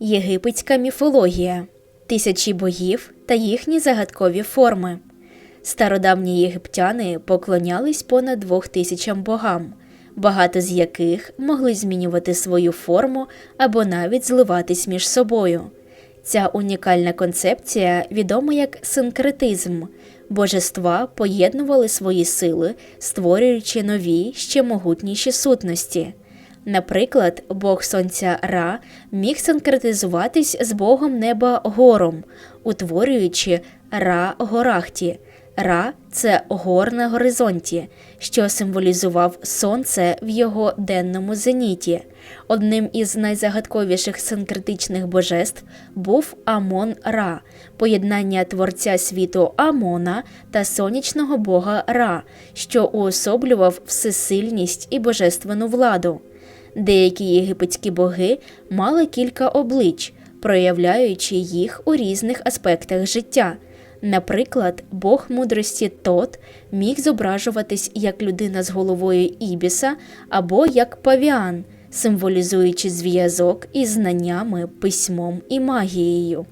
Єгипетська міфологія, тисячі богів та їхні загадкові форми. Стародавні єгиптяни поклонялись понад двох тисячам богам, багато з яких могли змінювати свою форму або навіть зливатись між собою. Ця унікальна концепція відома як синкретизм. Божества поєднували свої сили, створюючи нові, ще могутніші сутності. Наприклад, Бог Сонця Ра міг синкретизуватись з Богом неба Гором, утворюючи Ра Горахті. Ра це гор на горизонті, що символізував сонце в його денному зеніті. Одним із найзагадковіших синкретичних божеств був Амон Ра, поєднання творця світу Амона та сонячного бога Ра, що уособлював всесильність і божественну владу. Деякі єгипетські боги мали кілька облич, проявляючи їх у різних аспектах життя. Наприклад, бог мудрості Тот міг зображуватись як людина з головою Ібіса або як павіан, символізуючи зв'язок із знаннями, письмом і магією.